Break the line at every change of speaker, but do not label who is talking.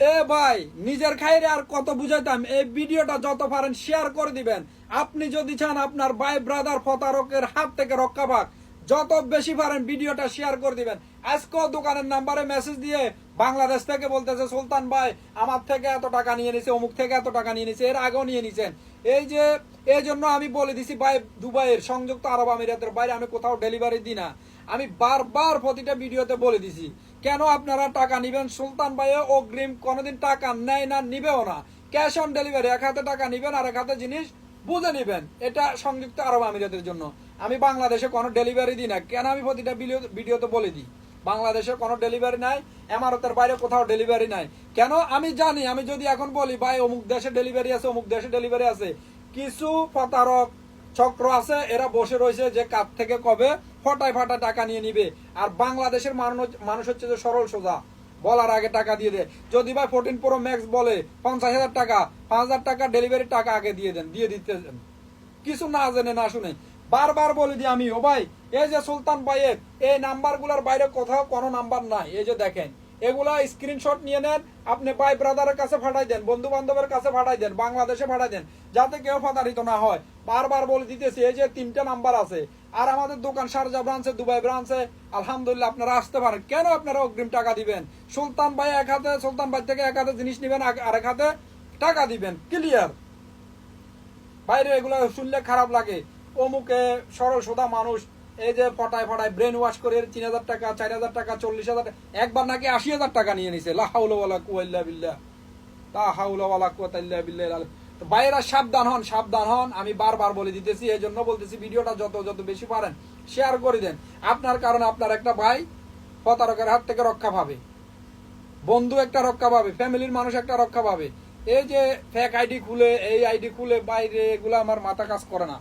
এ ভাই, নিজের খাইরে আর কত বুঝাইতাম, এই ভিডিওটা যত পারেন শেয়ার করে দিবেন। আপনি যদি চান আপনার ভাই ব্রাদার প্রতারকের হাত থেকে রক্ষা পাক, যত বেশি পারেন ভিডিওটা শেয়ার করে দিবেন। আজকেও দোকানের নাম্বারে মেসেজ দিয়ে বাংলাদেশ থেকে বলতেছে, সুলতান ভাই, আমার থেকে এত টাকা নিয়ে নিছে, অমুক থেকে এত টাকা নিয়ে নিছে, এর আগেও নিয়ে নিছেন। এই যে, এই জন্য আমি বলে দিছি, ভাই, দুবাইয়ের সংযুক্ত আরব আমিরাতের বাইরে আমি কোথাও ডেলিভারি দিই না। আমি বারবার প্রতিটা ভিডিওতে বলে দিছি, কেন আপনারা টাকা নিবেন? সুলতান ভাইয়ে অগ্রিম, কোনোদিন টাকা নেয় না, নিবেও না। ক্যাশ অন ডেলিভারি এক হাতে টাকা নিবেন আর এক হাতে জিনিস বুঝে নিবেন। এটা সংযুক্ত আরব আমিরাতের জন্য। আমি বাংলাদেশে কোনো ডেলিভারি দিই না। কেন আমি প্রতিটা ভিডিও ভিডিওতে বলে দিই? বাংলাদেশে কোনো ডেলিভারি নাই, এমারতের বাইরে কোথাও ডেলিভারি নাই। কেন? আমি জানি, আমি যদি এখন বলি, ভাই, অমুক দেশে ডেলিভারি আছে, অমুক দেশে ডেলিভারি আছে। কিছু প্রতারক, চক্র আছে, এরা বসে রয়েছে যে কার থেকে কবে ফটায় ফাটা টাকা নিয়ে নিবে। আর বাংলাদেশের মানুষ মানুষ হচ্ছে যে সরল সোজা। বলার আগে টাকা দিয়ে দেয় যদি ভাই ফোরটিন প্রো ম্যাক্স বলে পঞ্চাশ হাজার টাকা, পাঁচ হাজার টাকা ডেলিভারি টাকা আগে দিয়ে দেন, দিয়ে দিতে কিছু না জেনে, না শুনে। বারবার বলে দিই আমি, ও ভাই, এই যে সুলতান ভাইয়ের, এই নাম্বারগুলার বাইরে কোথাও কোনো নাম্বার নাই। এই যে দেখেন, এগুলা স্ক্রিনশট নিয়ে নেন, আপনি ভাই ব্রাদারের কাছে ফাটাই দেন বন্ধু বান্ধবের কাছে ফাটাই দেন, বাংলাদেশে ফাটাই দেন, যাতে কেউ প্রতারিত না হয়। বারবার বলে দিতেছি, এই যে তিনটা নাম্বার আছে আর আমাদের দোকান শারজা ব্রাঞ্চে, দুবাই ব্রাঞ্চে, আলহামদুলিল্লাহ আপনারা আসতে পারেন। কেন আপনারা অগ্রিম টাকা দিবেন? সুলতান ভাই এক হাতে, সুলতান ভাই থেকে এক হাতে জিনিস নিবেন আর এক হাতে টাকা দিবেন। ক্লিয়ার বাইরে এগুলো শুনলে খারাপ লাগে। অমুকে সরল সোদা মানুষ, এই যে ফটায় ফটায় ব্রেন ওয়াশ করে তিন হাজার টাকা, চার হাজার টাকা, চল্লিশ হাজার টাকা, একবার নাকি আশি হাজার টাকা নিয়ে নিছে। লাহাউলা কুয়াল্লা বিল্লা তা হাউলা কুয়াল্লা বিল্লা তো সাবধান হন সাবধান হন। আমি বারবার বলে দিতেছি এই জন্য বলতেছি ভিডিওটা যত যত বেশি পারেন শেয়ার করে দেন। আপনার কারণে আপনার একটা ভাই প্রতারকের হাত থেকে রক্ষা পাবে। বন্ধু একটা রক্ষা পাবে, ফ্যামিলির মানুষ একটা রক্ষা পাবে। এই যে ফেক আইডি খুলে, এই আইডি খুলে বাইরে এগুলো আমার মাথা কাজ করে না।